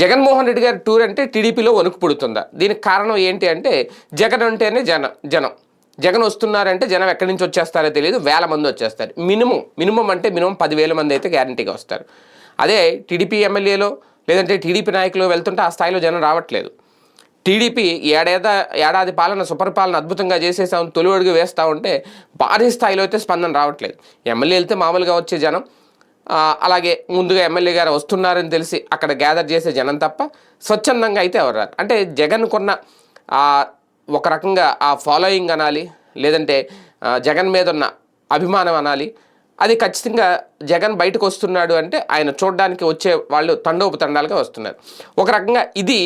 జగన్మోహన్ రెడ్డి గారి టూర్ అంటే టీడీపీలో వణుకు పుడుతుందా? దీనికి కారణం ఏంటి అంటే జగన్ అంటేనే జన జనం. జగన్ వస్తున్నారంటే జనం ఎక్కడి నుంచి వచ్చేస్తారో తెలియదు వేల మంది వచ్చేస్తారు. మినిమం మినిమం అంటే మినిమం పదివేల మంది అయితే గ్యారంటీగా వస్తారు. అదే టీడీపీ ఎమ్మెల్యేలో లేదంటే టీడీపీ నాయకులు వెళ్తుంటే ఆ స్థాయిలో జనం రావట్లేదు. టీడీపీ ఏడేదా ఏడాది పాలన సుపరిపాలన అద్భుతంగా చేసేసాం తొలి అడుగు వేస్తూ ఉంటే భారీ స్థాయిలో అయితే స్పందన రావట్లేదు. ఎమ్మెల్యే వెళ్తే మామూలుగా వచ్చే జనం. అలాగే ముందుగా ఎమ్మెల్యే గారు వస్తున్నారని తెలిసి అక్కడ గ్యాదర్ చేసే జనం తప్ప స్వచ్ఛందంగా అయితే ఎవరు రారు. అంటే జగన్ కొన్న ఒక రకంగా ఆ ఫాలోయింగ్ అనాలి లేదంటే జగన్ మీద ఉన్న అభిమానం అనాలి. అది ఖచ్చితంగా జగన్ బయటకు వస్తున్నాడు అంటే ఆయన చూడడానికి వచ్చే వాళ్ళు తండోపతండాలుగా వస్తున్నారు. ఒక రకంగా ఇది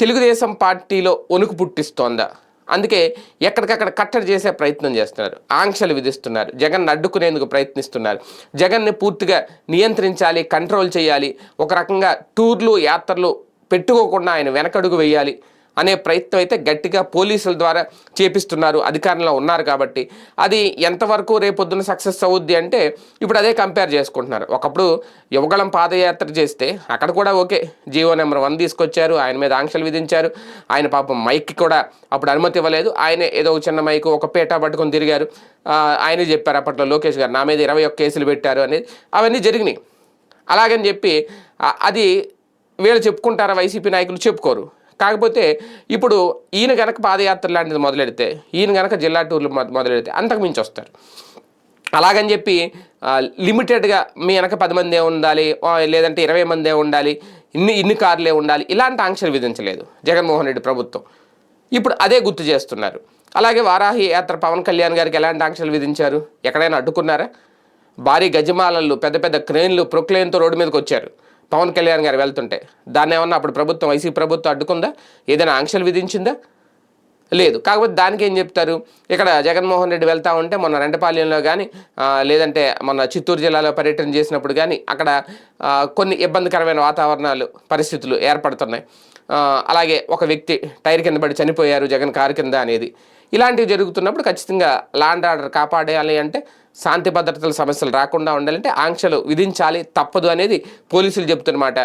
తెలుగుదేశం పార్టీలో వణుకు పుట్టిస్తోందా? అందుకే ఎక్కడికక్కడ కట్టడి చేసే ప్రయత్నం చేస్తున్నారు. ఆంక్షలు విధిస్తున్నారు. జగన్ అడ్డుకునేందుకు ప్రయత్నిస్తున్నారు. జగన్ని పూర్తిగా నియంత్రించాలి కంట్రోల్ చేయాలి. ఒక రకంగా టూర్లు యాత్రలు పెట్టుకోకుండా ఆయన వెనకడుగు వేయాలి. అనే ప్రయత్నం అయితే గట్టిగా పోలీసుల ద్వారా చేపిస్తున్నారు అధికారంలో ఉన్నారు కాబట్టి. అది ఎంతవరకు రేపొద్దున సక్సెస్ అవుద్ది అంటే ఇప్పుడు అదే కంపేర్ చేసుకుంటున్నారు. ఒకప్పుడు యువగళం పాదయాత్ర చేస్తే అక్కడ కూడా ఓకే జీవో నెంబర్ వన్ తీసుకొచ్చారు ఆయన మీద ఆంక్షలు విధించారు ఆయన పాపం మైక్ కూడా అప్పుడు అనుమతి ఇవ్వలేదు ఆయన ఏదో ఒక చిన్న మైక్ ఒక పేటా పట్టుకొని తిరిగారు. ఆయనే చెప్పారు అప్పట్లో లోకేష్ గారు నా మీద ఇరవై ఒక్క కేసులు పెట్టారు అనేది అవన్నీ జరిగినాయి. అలాగని చెప్పి అది వీళ్ళు చెప్పుకుంటారా వైసీపీ నాయకులు? చెప్పుకోరు. కాకపోతే ఇప్పుడు ఈయన గనక పాదయాత్ర లాంటిది మొదలెడితే ఈయన గనక జిల్లా టూర్లు మొదలెడితే అంతకు మించి వస్తారు. అలాగని చెప్పి లిమిటెడ్గా మీ వెనక పది మందే ఉండాలి లేదంటే ఇరవై మందే ఉండాలి ఇన్ని ఇన్ని కార్లే ఉండాలి ఇలాంటి ఆంక్షలు విధించలేదు జగన్మోహన్ రెడ్డి ప్రభుత్వం. ఇప్పుడు అదే గుర్తు చేస్తున్నారు. అలాగే వారాహి యాత్ర పవన్ కళ్యాణ్ గారికి ఎలాంటి ఆంక్షలు విధించారు? ఎక్కడైనా అడ్డుకున్నారా? భారీ గజమాలలు పెద్ద పెద్ద క్రేన్లు ప్రొక్లేన్తో రోడ్డు మీదకి వచ్చారు. పవన్ కళ్యాణ్ గారు వెళ్తుంటే దాన్ని ఏమన్నా అప్పుడు ప్రభుత్వం వైసీపీ ప్రభుత్వం అడ్డుకుందా? ఏదైనా ఆంక్షలు విధించిందా? లేదు. కాకపోతే దానికి ఏం చెప్తారు? ఇక్కడ జగన్మోహన్ రెడ్డి వెళ్తా ఉంటే మొన్న రెండపాలెంలో కానీ లేదంటే మొన్న చిత్తూరు జిల్లాలో పర్యటన చేసినప్పుడు కానీ అక్కడ కొన్ని ఇబ్బందికరమైన వాతావరణాలు పరిస్థితులు ఏర్పడుతున్నాయి. అలాగే ఒక వ్యక్తి టైర్ కింద పడి చనిపోయారు జగన్ కారు కింద అనేది. ఇలాంటివి జరుగుతున్నప్పుడు ఖచ్చితంగా లాండ్ ఆర్డర్ కాపాడేయాలి అంటే శాంతి భద్రతల సమస్యలు రాకుండా ఉండాలంటే ఆంక్షలు విధించాలి తప్పదు అనేది పోలీసులు చెప్తున్నమాట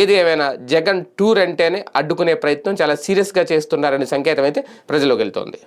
ఏది ఏమైనా జగన్ టూర్ అంటేనే అడ్డుకునే ప్రయత్నం చాలా సీరియస్గా చేస్తున్నారనే సంకేతం అయితే ప్రజలకు వెళ్తోంది.